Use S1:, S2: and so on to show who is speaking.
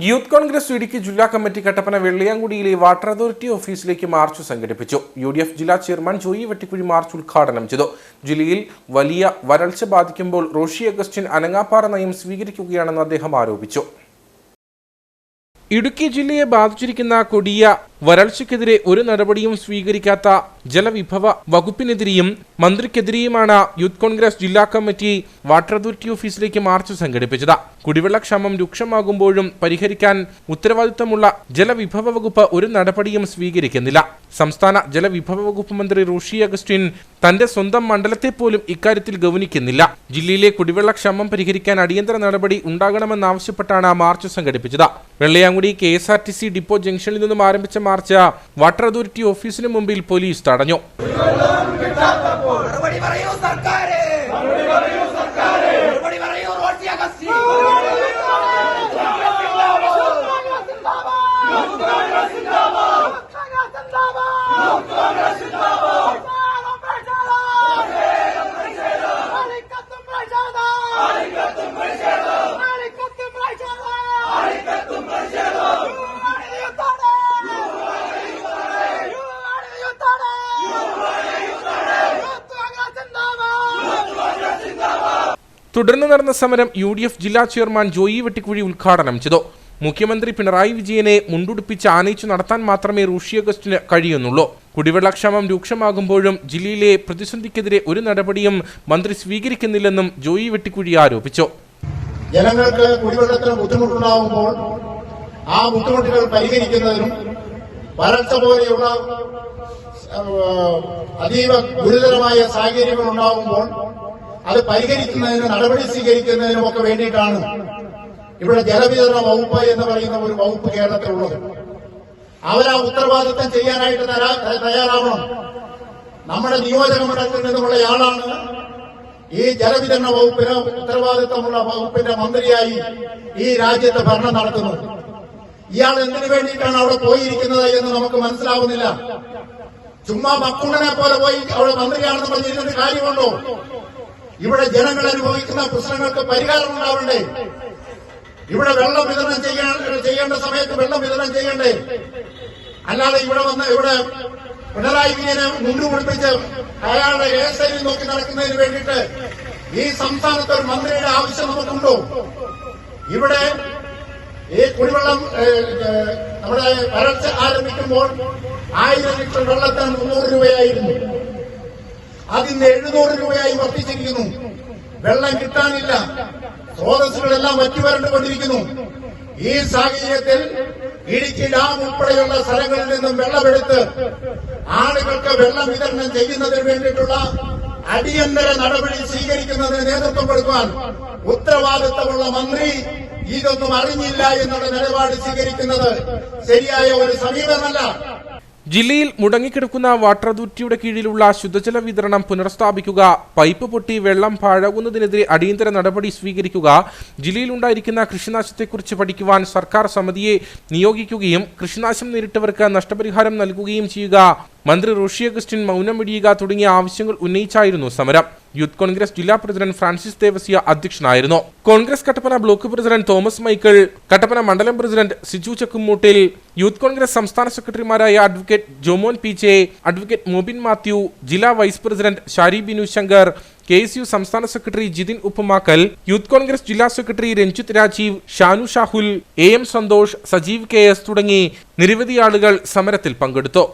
S1: Youth Congress Idukki ജില്ലാ committee Kattappana വെള്ളിയാങ്കുടിയിലെ water authority ഓഫീസിലേക്ക് മാർച്ച് സംഘടിപ്പിച്ചു. യു ഡി എഫ് ജില്ലാ ചെയർമാൻ ജോയി വെട്ടിക്കുഴി മാർച്ച് ഉദ്ഘാടനം ചെയ്തു. ജില്ലയിൽ വലിയ വരൾച്ച ബാധിക്കുമ്പോൾ റോഷി അഗസ്റ്റിൻ അനങ്ങാപ്പാറ നയം സ്വീകരിക്കുകയാണെന്ന് അദ്ദേഹം ആരോപിച്ചു. ഇടുക്കി ജില്ലയെ ബാധിച്ചിരിക്കുന്ന കൊടിയ വരൾച്ചയ്ക്കെതിരെ ഒരു നടപടിയും സ്വീകരിക്കാത്ത ജലവിഭവ വകുപ്പിനെതിരെയും മന്ത്രിക്കെതിരെയുമാണ് യൂത്ത് കോൺഗ്രസ് ജില്ലാ കമ്മിറ്റി വാട്ടർ അതോറിറ്റി ഓഫീസിലേക്ക് മാർച്ച് സംഘടിപ്പിച്ചത്. കുടിവെള്ളക്ഷാമം രൂക്ഷമാകുമ്പോഴും പരിഹരിക്കാൻ ഉത്തരവാദിത്തമുള്ള ജലവിഭവ വകുപ്പ് ഒരു നടപടിയും സ്വീകരിക്കുന്നില്ല. സംസ്ഥാന ജലവിഭവ വകുപ്പ് മന്ത്രി റോഷി അഗസ്റ്റിൻ തന്റെ സ്വന്തം മണ്ഡലത്തെ പോലും ഇക്കാര്യത്തിൽ ഗൗനിക്കുന്നില്ല. ജില്ലയിലെ കുടിവെള്ളക്ഷാമം പരിഹരിക്കാൻ അടിയന്തര നടപടി ഉണ്ടാകണമെന്നാവശ്യപ്പെട്ടാണ് മാർച്ച് സംഘടിപ്പിച്ചത്. വെള്ളയാങ്കുടി കെ ഡിപ്പോ ജംഗ്ഷനിൽ നിന്നും ആരംഭിച്ച മാർച്ച് വാട്ടർ അതോറിറ്റി ഓഫീസിന് മുമ്പിൽ പോലീസ് തടഞ്ഞു. തുടർന്ന് നടന്ന സമരം യു ഡി എഫ് ജില്ലാ ചെയർമാൻ ജോയി വെട്ടിക്കുഴി ഉദ്ഘാടനം ചെയ്തു. മുഖ്യമന്ത്രി പിണറായി വിജയനെ മുണ്ടുടുപ്പിച്ച് ആനയിച്ചു നടത്താൻ മാത്രമേ റൂഷി അഗസ്റ്റിന് കഴിയുന്നുള്ളൂ. കുടിവെള്ളക്ഷാമം രൂക്ഷമാകുമ്പോഴും ജില്ലയിലെ പ്രതിസന്ധിക്കെതിരെ ഒരു നടപടിയും മന്ത്രി സ്വീകരിക്കുന്നില്ലെന്നും ജോയി വെട്ടിക്കുഴി ആരോപിച്ചു.
S2: ജനങ്ങൾക്ക് കുടിവെള്ളത്തിന് ബുദ്ധിമുട്ടുണ്ടാകുമ്പോൾ ആ ബുദ്ധിമുട്ടുകൾ പരിഹരിക്കുന്നതിനും വരൾച്ച പോലെയുള്ള അതീവ ഗുരുതരമായ സാഹചര്യങ്ങൾ ഉണ്ടാകുമ്പോൾ അത് പരിഹരിക്കുന്നതിന് നടപടി സ്വീകരിക്കുന്നതിനും ഒക്കെ വേണ്ടിയിട്ടാണ് ഇവിടെ ജലവിതരണ വകുപ്പ് എന്ന് പറയുന്ന ഒരു വകുപ്പ് കേരളത്തിലുള്ളത് അവരാ ഉത്തരവാദിത്തം ചെയ്യാനായിട്ട് തയ്യാറാവണം. നമ്മുടെ നിയോജക മണ്ഡലത്തിൽ നിന്നുള്ള ആളാണ്. ഈ ജലവിതരണ വകുപ്പിന് ഉത്തരവാദിത്തമുള്ള വകുപ്പിന്റെ മന്ത്രിയായി ഈ രാജ്യത്തെ ഭരണം നടത്തുന്നത്. ഇയാൾ എന്തിനു വേണ്ടിയിട്ടാണ് അവിടെ പോയിരിക്കുന്നത് എന്ന് നമുക്ക് മനസ്സിലാവുന്നില്ല. ചുമ്മാ മക്കുണ്ണനെ പോലെ പോയി അവിടെ മന്ത്രിയാണെന്ന് പറഞ്ഞിരുന്നിട്ട് കാര്യമുണ്ടോ? ഇവിടെ ജനങ്ങൾ അനുഭവിക്കുന്ന പ്രശ്നങ്ങൾക്ക് പരിഹാരം ഉണ്ടാവണ്ടേ? ഇവിടെ വെള്ളം വിതരണം ചെയ്യാൻ ചെയ്യേണ്ട സമയത്ത് വെള്ളം വിതരണം ചെയ്യണ്ടേ? അല്ലാതെ ഇവിടെ വന്ന് ഇവിടെ പിണറായി വിജയനെ മുണ്ടുപിടിപ്പിച്ച് അയാളുടെ ഹെയർസ്റ്റൈലിൽ നോക്കി നടക്കുന്നതിന് വേണ്ടിയിട്ട് ഈ സംസ്ഥാനത്ത് ഒരു മന്ത്രിയുടെ ആവശ്യം നമുക്കുണ്ടോ? ഇവിടെ ഈ കുടിവെള്ളം നമ്മുടെ വരൾച്ച ആരംഭിക്കുമ്പോൾ ആയിരം ലിറ്റർ വെള്ളത്തിന് മുന്നൂറ് രൂപയായിരുന്നു. അതിന്ന് എഴുന്നൂറ് രൂപയായി വർദ്ധിച്ചിരിക്കുന്നു. വെള്ളം കിട്ടാനില്ല. സ്രോതസ്സുകളെല്ലാം വറ്റിവരണ്ടുകൊണ്ടിരിക്കുന്നു ഈ സാഹചര്യത്തിൽ ഇടുക്കി ഡാം ഉൾപ്പെടെയുള്ള സ്ഥലങ്ങളിൽ നിന്നും വെള്ളമെടുത്ത് ആളുകൾക്ക് വെള്ളം വിതരണം ചെയ്യുന്നതിന് വേണ്ടിയിട്ടുള്ള അടിയന്തര നടപടി സ്വീകരിക്കുന്നതിന് നേതൃത്വം കൊടുക്കുവാൻ ഉത്തരവാദിത്തമുള്ള മന്ത്രി ഇതൊന്നും അറിഞ്ഞില്ല എന്നുള്ള നിലപാട് സ്വീകരിക്കുന്നത് ശരിയായ ഒരു സമീപനമല്ല.
S1: ജില്ലയിൽ മുടങ്ങിക്കിടക്കുന്ന വാട്ടർ അതോറിറ്റിയുടെ കീഴിലുള്ള ശുദ്ധജല വിതരണം പുനഃസ്ഥാപിക്കുക പൈപ്പ് പൊട്ടി വെള്ളം പാഴാകുന്നതിനെതിരെ അടിയന്തര നടപടി സ്വീകരിക്കുക ജില്ലയിലുണ്ടായിരിക്കുന്ന കൃഷിനാശത്തെക്കുറിച്ച് പഠിക്കുവാൻ സർക്കാർ സമിതിയെ നിയോഗിക്കുകയും കൃഷിനാശം നേരിട്ടവർക്ക് നഷ്ടപരിഹാരം നൽകുകയും ചെയ്യുക. മന്ത്രി റോഷി അഗസ്റ്റിൻ മൗനം വെടിയുക തുടങ്ങിയ ആവശ്യങ്ങൾ ഉന്നയിച്ചായിരുന്നു സമരം. യൂത്ത് കോൺഗ്രസ് ജില്ലാ പ്രസിഡന്റ് ഫ്രാൻസിസ് ദേവസ്യ അധ്യക്ഷനായിരുന്നു. കോൺഗ്രസ് കട്ടപ്പന ബ്ലോക്ക് പ്രസിഡന്റ് തോമസ് മൈക്കിൾ കട്ടപ്പന മണ്ഡലം പ്രസിഡന്റ് സിജു ചക്കുമൂട്ടിൽ യൂത്ത് കോൺഗ്രസ് സംസ്ഥാന സെക്രട്ടറിമാരായ advocate Jomon P J advocate Mobin Mathew ജില്ലാ vice president Shari Binu Shankar K S U സംസ്ഥാന സെക്രട്ടറി ജിതിൻ ഉപ്പുമാക്കൽ യൂത്ത് കോൺഗ്രസ് ജില്ലാ secretary Ranjith Rajeev Shanu Shahul A M Santhosh Sajeev K S തുടങ്ങി നിരവധി ആളുകൾ സമരത്തിൽ പങ്കെടുത്തു.